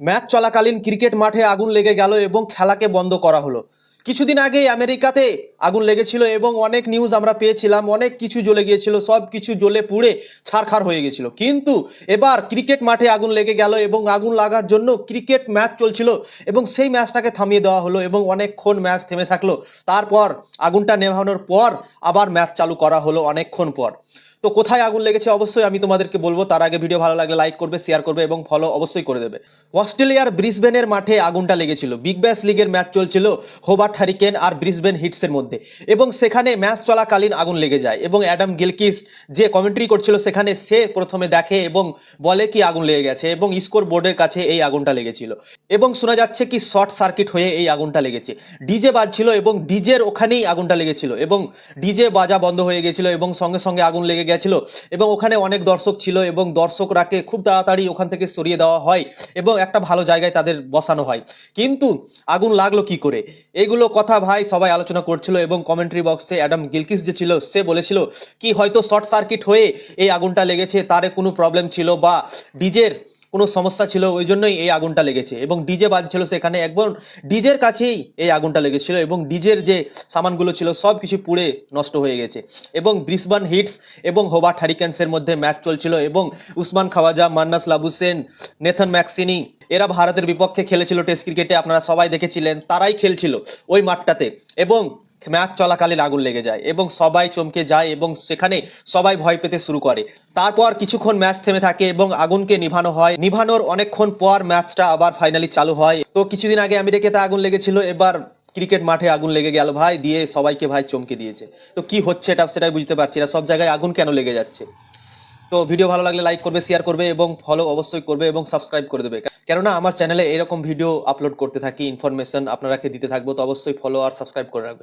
Match চলাকালীন cricket মাঠে আগুন লেগে গেল এবং খেলাকে বন্ধ করা হলো। কিছুদিন আগেই আমেরিকাতে আগুন লেগেছিল এবং অনেক নিউজ আমরা পেয়েছিলাম, অনেক কিছু জ্বলে গিয়েছিল, সব কিছু জ্বলে পুড়ে ছারখার হয়ে গেছিল। কিন্তু এবার ক্রিকেট মাঠে আগুন লেগে গেল এবং আগুন লাগার জন্য ক্রিকেট ম্যাচ চলছিল এবং সেই ম্যাচটাকে থামিয়ে দেওয়া হলো এবং অনেকক্ষণ ম্যাচ থেমে থাকল। তারপর আগুনটা নেভানোর পর আবার ম্যাচ চালু করা হলো অনেকক্ষণ পর। তো কোথায় আগুন লেগেছে অবশ্যই আমি তোমাদেরকে বলব। তার আগে ভিডিও ভালো লাগলে লাইক করবে শেয়ার করবে এবং ফলো অবশ্যই করে দেবে। অস্ট্রেলিয়ার ব্রিসবেনের মাঠে আগুনটা লেগেছিল। বিগ ব্যাশ লিগের ম্যাচ চলছিল হোবার্ট হারিকেন আর ব্রিসবেন হিটসের মধ্যে। এবং সেখানে ম্যাচ চলাকালীন আগুন লেগে যায় এবং অ্যাডাম গিলকিস যে কমেন্ট্রি করছিল সেখানে সে প্রথমে দেখে এবং বলে কি আগুন লেগে গেছে এবং স্কোর বোর্ডের কাছে এই আগুনটা লেগেছিল। এবং শোনা যাচ্ছে কি শর্ট সার্কিট হয়ে এই আগুনটা লেগেছে। ডিজে বাজছিল এবং ডিজের ওখানেই আগুনটা লেগেছিল এবং ডিজে বাজা বন্ধ হয়ে গেছিল এবং সঙ্গে সঙ্গে আগুন লেগে গেছিল এবং ওখানে অনেক দর্শক ছিল এবং দর্শকরাকে খুব তাড়াতাড়ি ওখান থেকে সরিয়ে দেওয়া হয় এবং একটা ভালো জায়গায় তাদের বসানো হয়। কিন্তু আগুন লাগল কি করে? এইগুলো কথা ভাই সবাই আলোচনা করছিল এবং কমেন্ট্রি বক্সে অ্যাডাম গিলকিস যে ছিল, সে বলেছিল কি হয়তো শর্ট সার্কিট হয়ে এই আগুনটা লেগেছে, তারে কোনো প্রবলেম ছিল বা ডিজের কোনো সমস্যা ছিল, ওই জন্যই এই আগুনটা লেগেছে। এবং ডিজে বাজছিল সেখানে একবার, ডিজের কাছেই এই আগুনটা লেগেছিল এবং ডিজের যে সামানগুলো ছিল সব কিছু পুড়ে নষ্ট হয়ে গেছে। এবং ব্রিসবান হিটস এবং হোবার্ট হ্যারিকেন্সের মধ্যে ম্যাচ চলছিল এবং উসমান খাওয়াজা, মান্নাস লাবুসেন, নেথন ম্যাক্সিনি, এরা ভারতের বিপক্ষে খেলেছিল টেস্ট ক্রিকেটে, আপনারা সবাই দেখেছিলেন, তারাই খেলছিল ওই মাঠটাতে। এবং ম্যাচ চলাকালীন আগুন লেগে যায় এবং সবাই চমকে যায় এবং সেখানে সবাই ভয় পেতে শুরু করে। তারপর কিছুক্ষণ ম্যাচ থেমে থাকে এবং আগুনকে নিভানো হয়। নিভানোর অনেকক্ষণ পর ম্যাচটা আবার ফাইনালি চালু হয়। তো কিছুদিন আগে আমেরিকাতে আগুন লেগেছিল, এবার ক্রিকেট মাঠে আগুন লেগে গেল ভাই, দিয়ে সবাইকে ভাই চমকে দিয়েছে। তো কি হচ্ছে এটা সেটাই বুঝতে পারছি না, সব জায়গায় আগুন কেন লেগে যাচ্ছে? তো ভিডিও ভালো লাগলে লাইক করবে শেয়ার করবে এবং ফলো অবশ্যই করবে এবং সাবস্ক্রাইব করে দেবে। কেননা আমার চ্যানেলে এরকম ভিডিও আপলোড করতে থাকি ইনফরমেশন আপনারাকে দিতে থাকব, তো অবশ্যই ফলো আর সাবস্ক্রাইব করে রাখবে